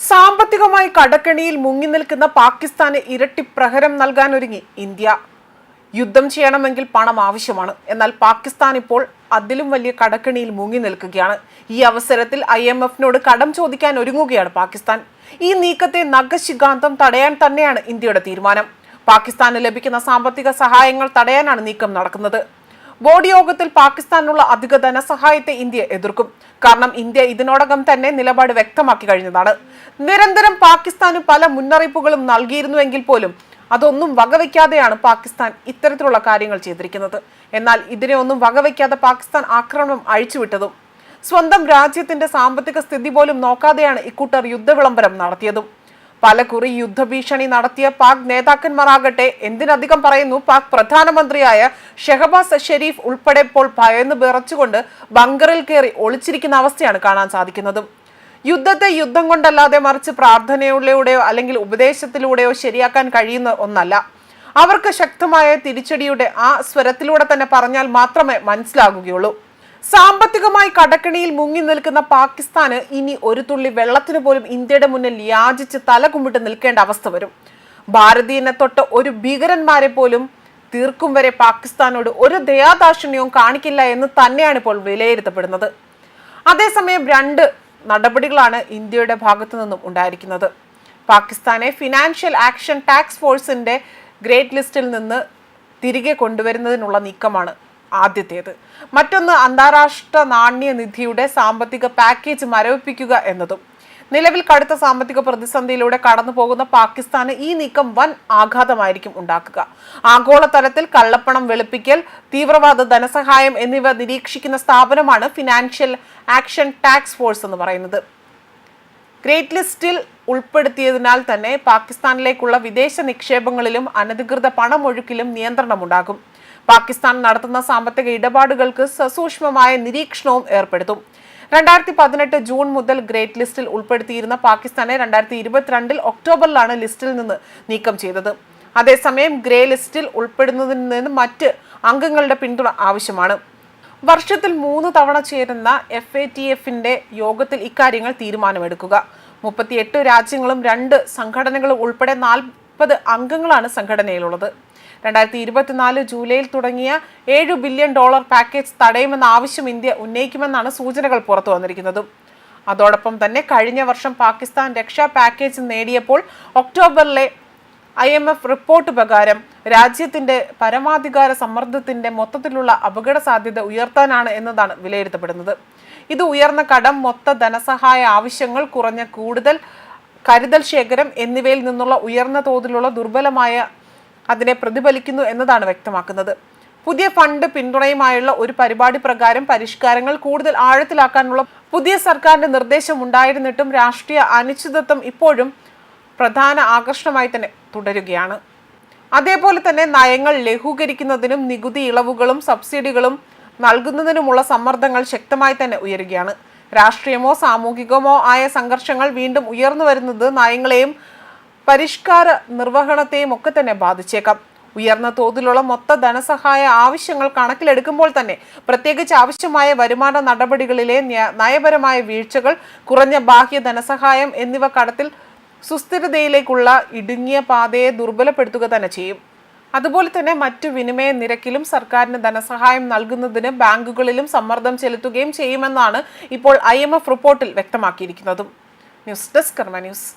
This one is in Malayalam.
സാമ്പത്തികമായി കടക്കെണിയിൽ മുങ്ങി നിൽക്കുന്ന പാകിസ്ഥാന് ഇരട്ടി പ്രഹരം നൽകാൻ ഒരുങ്ങി ഇന്ത്യ. യുദ്ധം ചെയ്യണമെങ്കിൽ പണം ആവശ്യമാണ്. എന്നാൽ പാകിസ്ഥാൻ ഇപ്പോൾ അതിലും വലിയ കടക്കെണിയിൽ മുങ്ങി നിൽക്കുകയാണ്. ഈ അവസരത്തിൽ ഐ എം എഫിനോട് കടം ചോദിക്കാൻ ഒരുങ്ങുകയാണ് പാകിസ്ഥാൻ. ഈ നീക്കത്തെ നഖശികാന്തം തടയാൻ തന്നെയാണ് ഇന്ത്യയുടെ തീരുമാനം. പാകിസ്ഥാന് ലഭിക്കുന്ന സാമ്പത്തിക സഹായങ്ങൾ തടയാനാണ് നീക്കം നടക്കുന്നത്. ബോർഡ് യോഗത്തിൽ പാകിസ്ഥാനുള്ള അധിക ധനസഹായത്തെ ഇന്ത്യ എതിർക്കും. കാരണം ഇന്ത്യ ഇതിനോടകം തന്നെ നിലപാട് വ്യക്തമാക്കി കഴിഞ്ഞതാണ്. നിരന്തരം പാകിസ്ഥാന് പല മുന്നറിയിപ്പുകളും നൽകിയിരുന്നുവെങ്കിൽ പോലും അതൊന്നും വകവയ്ക്കാതെയാണ് പാകിസ്ഥാൻ ഇത്തരത്തിലുള്ള കാര്യങ്ങൾ ചെയ്തിരിക്കുന്നത്. എന്നാൽ ഇതിനെ ഒന്നും വകവയ്ക്കാതെ പാകിസ്ഥാൻ ആക്രമണം അഴിച്ചുവിട്ടതും സ്വന്തം രാജ്യത്തിന്റെ സാമ്പത്തിക സ്ഥിതി പോലും നോക്കാതെയാണ് ഇക്കൂട്ടർ യുദ്ധവിളംബരം നടത്തിയതും. പല കുറി യുദ്ധഭീഷണി നടത്തിയ പാക് നേതാക്കന്മാരാകട്ടെ എന്തിനധികം പറയുന്നു? പാക് പ്രധാനമന്ത്രിയായ ഷെഹബാസ് ഷെരീഫ് ഉൾപ്പെടെ ഇപ്പോൾ ഭയന്ന് വിറച്ചുകൊണ്ട് ബങ്കറിൽ കയറി ഒളിച്ചിരിക്കുന്ന അവസ്ഥയാണ് കാണാൻ സാധിക്കുന്നത്. യുദ്ധത്തെ യുദ്ധം കൊണ്ടല്ലാതെ മറിച്ച് പ്രാർത്ഥനയിലൂടെയോ അല്ലെങ്കിൽ ഉപദേശത്തിലൂടെയോ ശരിയാക്കാൻ കഴിയുന്ന ഒന്നല്ല. അവർക്ക് ശക്തമായ തിരിച്ചടിയുടെ ആ സ്വരത്തിലൂടെ തന്നെ പറഞ്ഞാൽ മാത്രമേ മനസ്സിലാകുകയുള്ളൂ. സാമ്പത്തികമായി കടക്കിണിയിൽ മുങ്ങി നിൽക്കുന്ന പാകിസ്ഥാന് ഇനി ഒരു തുള്ളി വെള്ളത്തിന് പോലും ഇന്ത്യയുടെ മുന്നിൽ യാചിച്ച് തലകുമ്പിട്ട് നിൽക്കേണ്ട അവസ്ഥ വരും. ഭാരതീയനെ തൊട്ട് ഒരു ഭീകരന്മാരെ പോലും തീർക്കും വരെ പാകിസ്ഥാനോട് ഒരു ദയാദാക്ഷിണ്യവും കാണിക്കില്ല എന്ന് തന്നെയാണ് ഇപ്പോൾ വിലയിരുത്തപ്പെടുന്നത്. അതേസമയം രണ്ട് നടപടികളാണ് ഇന്ത്യയുടെ ഭാഗത്തു നിന്നും ഉണ്ടായിരിക്കുന്നത്. പാകിസ്ഥാനെ ഫിനാൻഷ്യൽ ആക്ഷൻ ടാക്സ് ഫോഴ്സിന്റെ ഗ്രേറ്റ് ലിസ്റ്റിൽ നിന്ന് തിരികെ കൊണ്ടുവരുന്നതിനുള്ള നീക്കമാണ്. ആദ്യത്തേത്. മറ്റൊന്ന് അന്താരാഷ്ട്ര നാണ്യനിധിയുടെ സാമ്പത്തിക പാക്കേജ് മരവിപ്പിക്കുക എന്നതും. നിലവിൽ കടുത്ത സാമ്പത്തിക പ്രതിസന്ധിയിലൂടെ കടന്നു പോകുന്ന പാകിസ്ഥാന് ഈ നീക്കം വൻ ആഘാതമായിരിക്കും ഉണ്ടാക്കുക. ആഗോളതലത്തിൽ കള്ളപ്പണം വെളുപ്പിക്കൽ തീവ്രവാദ ധനസഹായം എന്നിവ നിരീക്ഷിക്കുന്ന സ്ഥാപനമാണ് ഫിനാൻഷ്യൽ ആക്ഷൻ ടാക്സ് ഫോഴ്സ് എന്ന് പറയുന്നത്. ഗ്രേറ്റ് ലിസ്റ്റിൽ ഉൾപ്പെടുത്തിയതിനാൽ തന്നെ പാകിസ്ഥാനിലേക്കുള്ള വിദേശ നിക്ഷേപങ്ങളിലും അനധികൃത പണമൊഴുക്കിലും നിയന്ത്രണമുണ്ടാകും. പാകിസ്ഥാൻ നടത്തുന്ന സാമ്പത്തിക ഇടപാടുകൾക്ക് സസൂക്ഷ്മമായ നിരീക്ഷണവും ഏർപ്പെടുത്തും. രണ്ടായിരത്തി പതിനെട്ട് ജൂൺ മുതൽ ഗ്രേറ്റ് ലിസ്റ്റിൽ ഉൾപ്പെടുത്തിയിരുന്ന പാകിസ്ഥാനെ രണ്ടായിരത്തി ഇരുപത്തിരണ്ടിൽ ഒക്ടോബറിലാണ് ലിസ്റ്റിൽ നിന്ന് നീക്കം ചെയ്തത്. അതേസമയം ഗ്രേ ലിസ്റ്റിൽ ഉൾപ്പെടുന്നതിൽ നിന്ന് മറ്റ് അംഗങ്ങളുടെ പിന്തുണ ആവശ്യമാണ്. വർഷത്തിൽ മൂന്ന് തവണ ചേരുന്ന എഫ് എ ടി എഫിന്റെ യോഗത്തിൽ ഇക്കാര്യങ്ങൾ തീരുമാനമെടുക്കുക. മുപ്പത്തിയെട്ട് രാജ്യങ്ങളും രണ്ട് സംഘടനകളും ഉൾപ്പെടെ നാൽപ്പത് അംഗങ്ങളാണ് സംഘടനയിലുള്ളത്. രണ്ടായിരത്തി ഇരുപത്തിനാല് ജൂലൈയിൽ തുടങ്ങിയ ഏഴ് ബില്യൺ ഡോളർ പാക്കേജ് തടയുമെന്ന ആവശ്യം ഇന്ത്യ ഉന്നയിക്കുമെന്നാണ് സൂചനകൾ പുറത്തു വന്നിരിക്കുന്നത്. അതോടൊപ്പം തന്നെ കഴിഞ്ഞ വർഷം പാകിസ്ഥാൻ രക്ഷാ പാക്കേജ് നേടിയപ്പോൾ ഒക്ടോബറിലെ ഐ എം എഫ് റിപ്പോർട്ട് പ്രകാരം രാജ്യത്തിന്റെ പരമാധികാര സമ്മർദ്ദത്തിന്റെ മൊത്തത്തിലുള്ള അപകട സാധ്യത ഉയർത്താനാണ് എന്നതാണ് വിലയിരുത്തപ്പെടുന്നത്. ഇത് ഉയർന്ന കടം മൊത്ത ധനസഹായ ആവശ്യങ്ങൾ കുറഞ്ഞ കൂടുതൽ കരുതൽ ശേഖരം എന്നിവയിൽ നിന്നുള്ള ഉയർന്ന തോതിലുള്ള ദുർബലമായ അതിനെ പ്രതിഫലിക്കുന്നു എന്നതാണ് വ്യക്തമാക്കുന്നത്. പുതിയ ഫണ്ട് പിന്തുണയുമായുള്ള ഒരു പരിപാടി പ്രകാരം പരിഷ്കാരങ്ങൾ കൂടുതൽ ആഴത്തിലാക്കാനുള്ള പുതിയ സർക്കാരിന്റെ നിർദ്ദേശം ഉണ്ടായിരുന്നിട്ടും രാഷ്ട്രീയ അനിശ്ചിതത്വം ഇപ്പോഴും പ്രധാന ആകർഷണമായി തന്നെ തുടരുകയാണ്. അതേപോലെ തന്നെ നയങ്ങൾ ലഘൂകരിക്കുന്നതിനും നികുതി ഇളവുകളും സബ്സിഡികളും നൽകുന്നതിനുമുള്ള സമ്മർദ്ദങ്ങൾ ശക്തമായി തന്നെ ഉയരുകയാണ്. രാഷ്ട്രീയമോ സാമൂഹികമോ ആയ സംഘർഷങ്ങൾ വീണ്ടും ഉയർന്നു വരുന്നത് നയങ്ങളെയും പരിഷ്കാര നിർവഹണത്തെയും ഒക്കെ തന്നെ ബാധിച്ചേക്കാം. ഉയർന്ന തോതിലുള്ള മൊത്ത ധനസഹായ ആവശ്യങ്ങൾ കണക്കിലെടുക്കുമ്പോൾ തന്നെ പ്രത്യേകിച്ച് ആവശ്യമായ വരുമാന നടപടികളിലെ നയപരമായ വീഴ്ചകൾ കുറഞ്ഞ ബാഹ്യ ധനസഹായം എന്നിവ കടത്തിൽ സുസ്ഥിരതയിലേക്കുള്ള ഇടുങ്ങിയ പാതയെ ദുർബലപ്പെടുത്തുക തന്നെ ചെയ്യും. അതുപോലെ തന്നെ മറ്റു വിനിമയ നിരക്കിലും സർക്കാരിന് ധനസഹായം നൽകുന്നതിന് ബാങ്കുകളിലും സമ്മർദ്ദം ചെലുത്തുകയും ചെയ്യുമെന്നാണ് ഇപ്പോൾ ഐ റിപ്പോർട്ടിൽ വ്യക്തമാക്കിയിരിക്കുന്നതും. News desk Karma news.